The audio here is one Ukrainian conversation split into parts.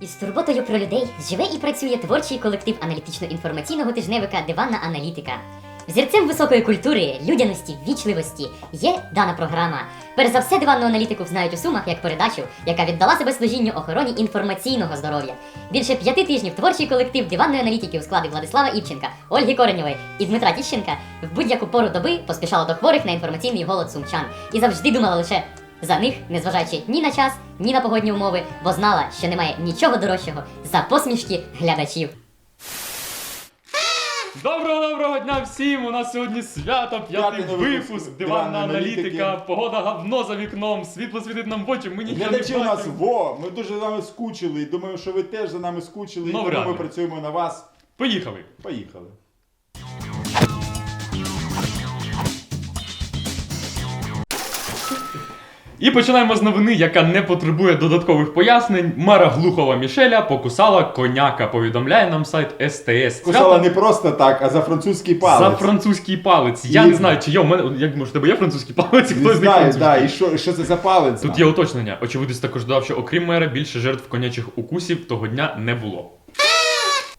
Із турботою про людей живе і працює творчий колектив аналітично-інформаційного тижневика Диванна аналітика. Взірцем високої культури, людяності, вічливості є дана програма. Перш за все, диванну аналітику знають у сумах як передачу, яка віддала себе служінню охороні інформаційного здоров'я. Більше п'яти тижнів творчий колектив диванної аналітики у складі Владислава Івченка, Ольги Коренєвої і Дмитра Тіщенка в будь-яку пору доби поспішало до хворих на інформаційний голод сумчан і завжди думала лише за них, незважаючи ні на час, ні на погодні умови, бо знала, що немає нічого дорожчого за посмішки глядачів. Доброго доброго дня всім! У нас сьогодні свято, п'ятий П'ятий випуск, випуск диванна «Диванної аналітика, аналітики». погода говно за вікном, світло світить нам в очі, ми нічого не Глядачі у нас бачимо. во, ми дуже за вами скучили. і Думаю, що ви теж за нами скучили. Ну, і тому вряд ми ли. працюємо на вас. Поїхали! Поїхали. І починаємо з новини, яка не потребує додаткових пояснень. Мера Глухова Мішеля покусала коняка, повідомляє нам сайт СТС. Кусала не просто так, а за французький палець. за французький палець. Я І- не знаю, чи є у мене, як може, тебе є французький палець, Не хтось знаю, да, і що, що це за палець? Тут є уточнення. Очевидець також додав, що окрім мера, більше жертв конячих укусів того дня не було.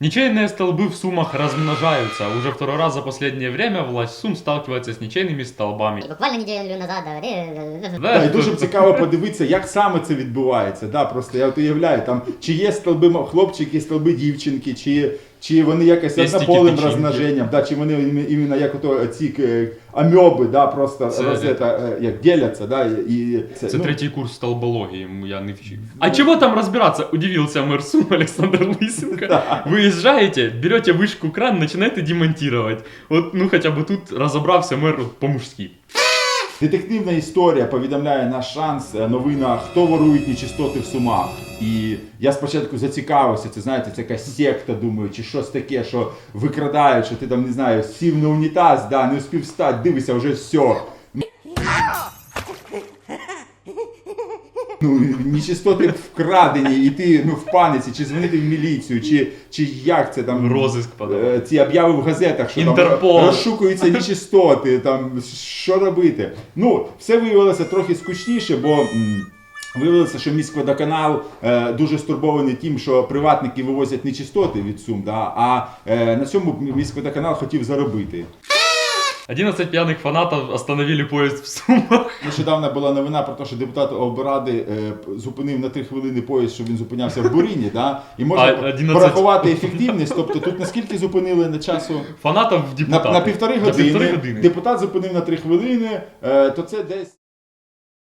Ничейные столбы в Сумах размножаются. Уже второй раз за последнее время власть Сум сталкивается с ничейными столбами. Буквально неділю назад. Да, і дуже б цікаво подивитися, як саме це відбувається. Да, просто я от уявляю, там, чи є столби м- хлопчики, столби дівчинки, чи, чи вони якось Пестики, однополим печінки. розмноженням, да, чи вони ім- іменно як ото ці е, амьоби, да, просто Це- розета, е, як діляться, да, і це, Это ну, третий курс столбологии, м, я не вчив. А чего там разбираться? Удивился мэр Сум Александр Лысенко. Выезжаете, берете вышку кран, начинаете демонтировать. Вот, ну хотя бы тут разобрался мэр по-мужски. Детективна історія повідомляє наш шанс. е, Новина хто ворують нечистоти в сумах. І я спочатку зацікавився. Це знаєте, це якась секта, думаю, чи щось таке, що викрадають, що ти там не знаю, сів на унітаз, да, не успів встати, дивися, вже все. Ну, нечистоти вкрадені, і ти ну, в паниці, чи дзвонити в міліцію, чи, чи як це там. Розыск подавати. Е, Ці обяви в газетах, що Інтерпол. там розшукуються нечистоти, там що робити. Ну, все виявилося трохи скучніше, бо. Виявилося, що міськводоканал е, дуже стурбований тим, що приватники вивозять нечистоти від Сум, да, а е, на цьому міськводоканал хотів заробити. 11 пьяных фанатов остановили поезд в Сумах. Нещодавно була новина про те, що депутат облради е, зупинив на три хвилини поїзд, щоб він зупинявся в Буріні, да, і можна А, 11 порахувати ефективність. Тобто тут наскільки зупинили на часу? Фанатов На, депутатов. на півтори На години, півтори години. депутат зупинив на три хвилини, е, то це десь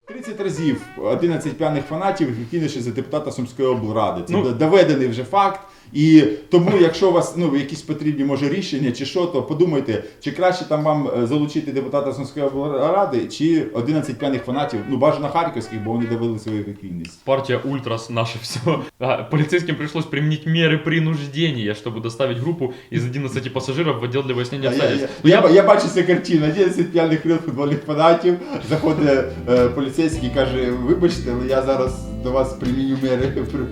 30 разів 11 п'яних фанатів ефективніше за депутата Сумської облради. Це Ну. доведений вже факт. І тому, якщо у вас ну, якісь потрібні може рішення чи що, то подумайте, чи краще там вам е, залучити депутата Сумської облради, чи 11 п'яних фанатів, ну бажано харківських, бо вони довели свою ефективність. Партия Ультрас наше все. А, полицейским пришлось применить меры принуждения, чтобы доставить группу из 11 пассажиров в отдел для выяснения Я, я, обстоятельств. я, я, я бачу цю картину. 11 п'яних крил футбольних фанатів. Заходить е, поліцейський і каже: вибачте, але я зараз до вас приміню мери при-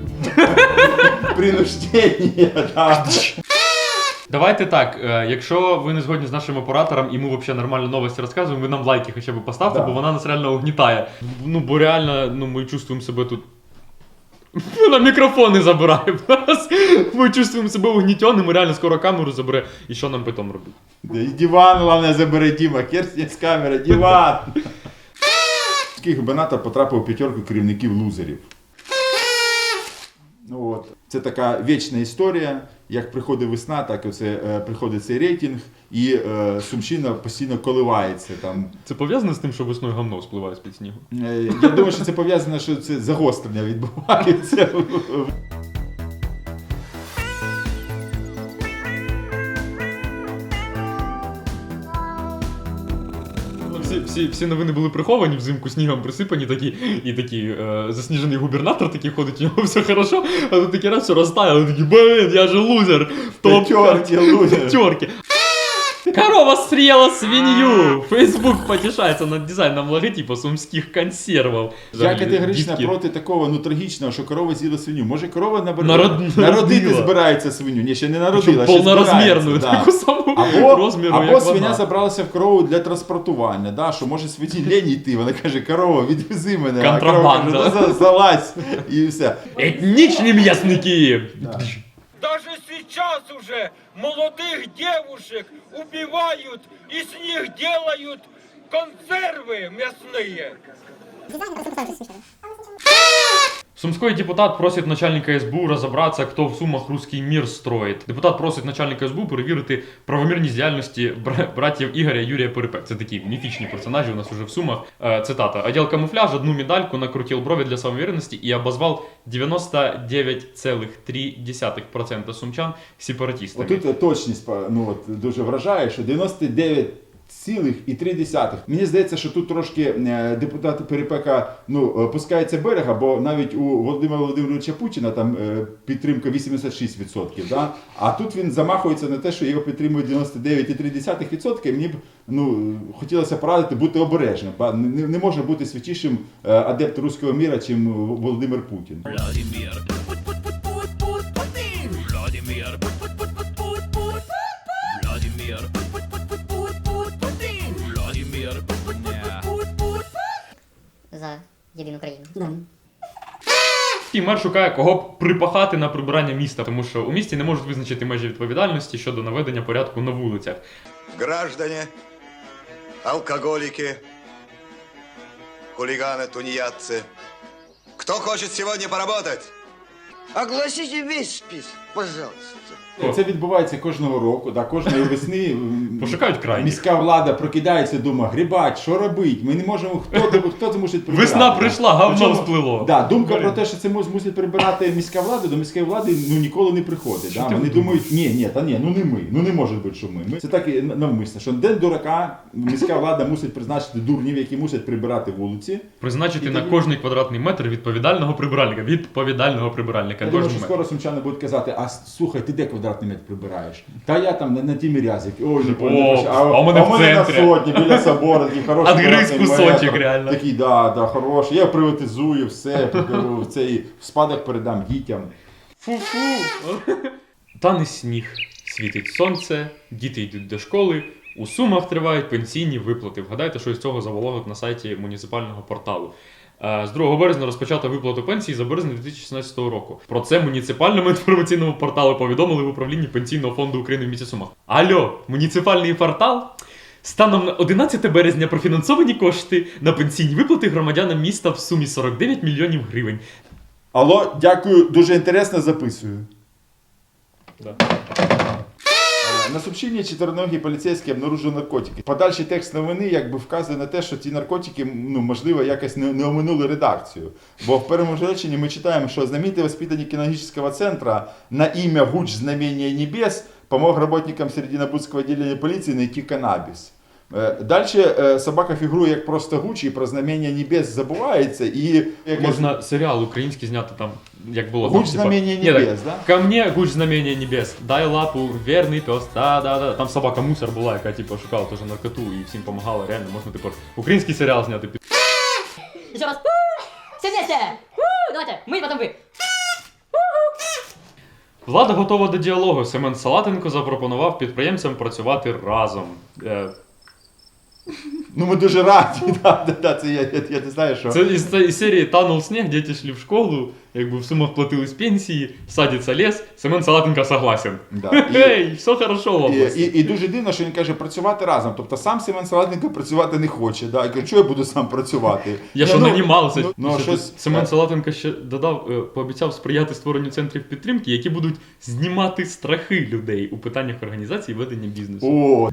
принуждення. Да. Давайте так, е, якщо ви не згодні з нашим оператором і ми взагалі нормально новості розказуємо, ви нам лайки хоча б поставте, Да. бо вона нас реально угнітає. Ну, бо реально, ну ми чувствуємо себе тут. Вона мікрофони забирає в нас. Ми чувствуємо себе угнітеними, реально скоро камеру забере. І що нам потім робити? І Диван, головне, забере Діма. Керсня з камери, диван. Міський губернатор потрапив у п'ятерку керівників лузерів. Ну, от. Це така вічна історія. Як приходить весна, так і це, е, приходить цей рейтинг, і е, Сумщина постійно коливається. Там. Це пов'язано з тим, що весною гамно спливає з-під снігу? Е, Я думаю, що це пов'язано, що це загострення відбувається. Всі, всі, новини були приховані, взимку снігом присипані такі, і такий е, засніжений губернатор такий ходить, у нього все хорошо, а тут такий раз все розтаяло, такий, блин, я же лузер, топ П'ятерки, лузер. П'ятерки. Корова съела свинью! Фейсбук потешается над дизайном логотипа сумских консервов. Я категорично Дітки. проти такого ну трагічного, що корова з'їла свиню. Може корова набер... Народ- народити народила. збирається свиню. Ні, ще не народила, Причому ще повнорозмірну, збирається, таку саму Або, розміру, або як свиня вона. забралася в корову для транспортування, да, що може свині лені йти. Вона каже, корова, відвези мене. Контрабанда. А корова каже, «Ну, за- залазь і все. Этничные мясники! Даже сейчас уже молодых девушек убивают и с них делают консервы мясные. Сумской депутат просить начальника СБУ розібратися, хто в Сумах русський мір строїть. Депутат просить начальника СБУ перевірити правомірність діяльності бра- братів Ігоря Юрія Перепек. Це такі міфічні персонажі у нас уже в Сумах. Е, Цитата. Одел камуфляж, одну медальку, накрутил брови для самоуверенности и обозвал 99,3% сумчан сепаратистами. Отут е, точність ну, от, дуже вражає, що 99 цілих і три десятих. Мені здається, що тут трошки е, депутат Перепека ну, е, пускається берега, бо навіть у Володимира Володимировича Путіна там е, підтримка 86%. Да? А тут він замахується на те, що його підтримує 99,3%. Мені б ну, хотілося порадити бути обережним. Не, не може бути святішим адепт руського міра, чим Володимир Путін. Владимир. Єдину країну. І мер шукає кого б припахати на прибирання міста, тому що у місті не можуть визначити межі відповідальності щодо наведення порядку на вулицях. Граждане, алкоголики, хулиганы, тунеядцы. Кто хочет сегодня поработать? Огласите весь список, пожалуйста. Це відбувається кожного року, да, кожної весни. Пошукають крайніх. Міська влада прокидається, думає, грибать, що робить? Ми не можемо, хто, хто змусить прибирати? Весна прийшла, Причому, всплило. Да, думка про те, що це мусить прибирати міська влада, до міської влади ну, ніколи не приходить. Да? Вони думають, ні, ні, та ні, ну не ми, ну не може бути, що ми. ми. Це так і навмисно, що день дурака міська влада мусить призначити дурнів, які мусять прибирати вулиці. Призначити І на тоді- кожний квадратний метр відповідального прибиральника. Відповідального прибиральника. Я думаю, що скоро сумчани будуть казати, а слухай, ти де квадратний метр прибираєш? Та я там на, на тій мірязик. Ой, не О, а у мене в на центрі. сотні, біля собору, такий хороший. Отгриз квадратний кусочок, метр. реально. Такий, да, да, хороший. Я приватизую все, підберу в цей в спадок передам дітям. Фу-фу. Тане сніг, світить сонце, діти йдуть до школи. У Сумах тривають пенсійні виплати. Вгадайте, що із цього завологок на сайті муніципального порталу. Е, З 2 березня розпочато виплату пенсії за березень 2016 року. Про це муніципальному інформаційному порталу повідомили в управлінні Пенсійного фонду України в місті Сумах. Алло, муніципальний портал? Станом на 11 березня профінансовані кошти на пенсійні виплати громадянам міста в сумі 49 мільйонів гривень. Алло, дякую, дуже інтересно записую. Да. Е, На Сумщині чотириногі поліцейські обнаружили наркотики. Подальший текст новини якби вказує на те, що ці наркотики, ну можливо, якось не, не оминули редакцію. Бо в першому ж реченні ми читаємо, що знаменитый воспитанник кинологического центру на ім'я Гуч знамення Небес помог работникам Серединобудского отделения полиции найти каннабис. Далі собака фігурує як просто Гуч, і про знамення небес забувається, і Можна серіал український зняти там, як було Гуч там, типа, знамення ні, так, небес, да? Ко мне гуч знамення небес, дай лапу, верний пес, да, да, да. Там собака мусор була, яка типу, шукала теж наркоту і всім допомагала. Реально, можна типу, український серіал зняти. під- Еще раз. Все вместе. Давайте, мы потом вы. Влада готова до діалогу. Семен Салатенко запропонував підприємцям працювати разом. Ну ми дуже раді. Да, да, да, це я, я, я не знаю, що. Це із, із серії Танул сніг, діти йшли в школу, якби в сумах платились пенсії, садиться лес, Семен Салатенко согласен. Да. І- Ей, все хорошо в І, області. і, і дуже дивно, що він каже працювати разом. Тобто сам Семен Салатенко працювати не хоче. Да? Я кажу, що я буду сам працювати? Я що ну, нанімався. Ну, ну, Ще щось, Семен е, Салатенко ще додав, е, пообіцяв сприяти створенню центрів підтримки, які будуть знімати страхи людей у питаннях організації ведення бізнесу. О,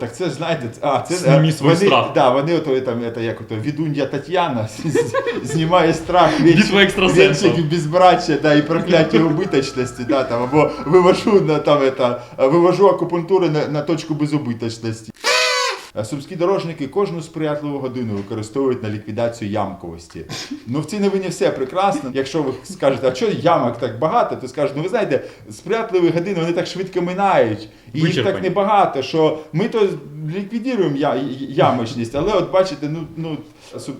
так це ж знаєте, а це Снімі е, свій вони, страх. Да, вони ото там, это, як ото, відунья Тетяна знімає страх від, Битва екстрасенсів. Від безбрачя да, і прокляття убиточності, да, там, або вивожу на там это, вивожу акупунктури на, на точку безубиточності. Сумські дорожники кожну сприятливу годину використовують на ліквідацію ямковості. Ну в цій новині все прекрасно. Якщо ви скажете, а чого ямок так багато, то скажуть, ну ви знаєте, сприятливі години вони так швидко минають, і їх так небагато, що ми то ліквідуємо я, ямочність, але от бачите, ну, ну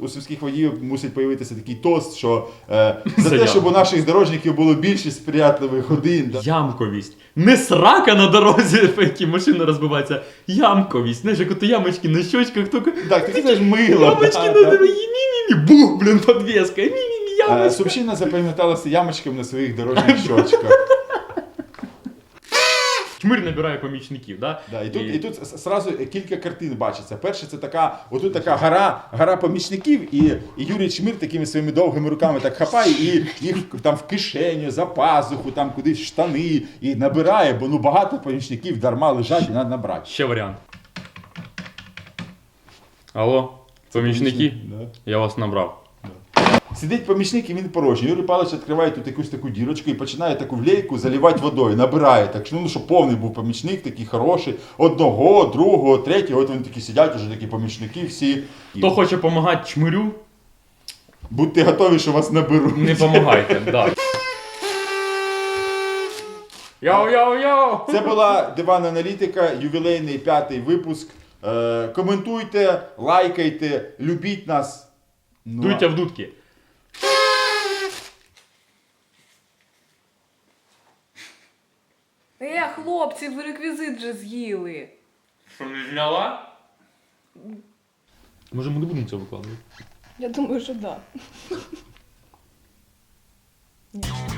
у сумських водіїв мусить появитися такий тост, що е, за те, щоб у наших дорожників було більше сприятливих годин. да. Ямковість. Не срака на дорозі, по якій машина розбивається. Ямковість. Знаєш, як ото ямочки на щочках, тільки Так, таке теж мило. ямочки на. Мі-мі-мі. Бух, блін, подвеска. Мі-мі-мі, Е, ямочка. Сумщина запам'яталася ямочками на своїх дорожніх щочках. Чмир набирає помічників, да? Да, і тут, і тут сразу кілька картин бачиться. Перше, це така, отут така гора, гора помічників, і, і Юрій Чмир такими своїми довгими руками так хапає і їх там в кишеню, за пазуху, там кудись в штани і набирає, бо ну багато помічників дарма лежать і треба набрати. Ще варіант. Алло, помічники? Да. Я вас набрав. Сидить помічник і він порожній. Юрій Павлович відкриває тут якусь таку дірочку і починає таку влейку заливати водою, набирає. Так що, ну, щоб повний був помічник, такий хороший. Одного, другого, третього. От вони такі сидять, уже такі помічники всі. І Хто хоче допомагати чмирю, Будьте готові, що вас наберуть. не допомагайте. Да. Йоу-йоу-йоу! Це була диван аналітика, ювілейний п'ятий випуск. Е, коментуйте, лайкайте, любіть нас. Ну, а- Дуйте в дудки. Е, хлопці, ви реквізит вже з'їли. Що не зняла? Може ми не будемо це викладати? Я думаю, що так. Да.